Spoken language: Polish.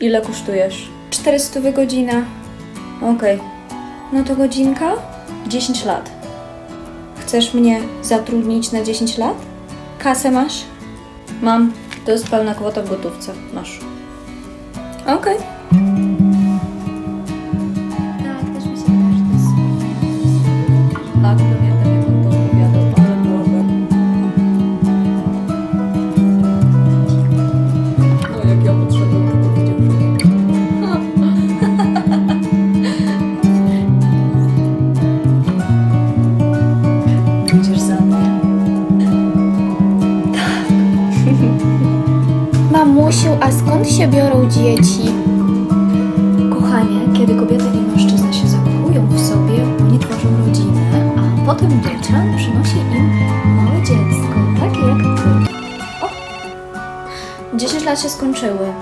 Ile kosztujesz? 400 godzina. Okej. No to godzinka? 10 lat. Chcesz mnie zatrudnić na 10 lat? Kasę masz? Mam. To jest pełna kwota w gotówce. Masz. Okej. Tak, też mi się wydaje, że to jest Tak, pamiętam Idziesz za mnie. Mamusiu, a skąd się biorą dzieci? Kochanie, kiedy kobieta i mężczyzna się zakochują w sobie, oni tworzą rodzinę, a potem dziecię przynosi im małe dziecko, takie jak ty. O! 10 lat się skończyły.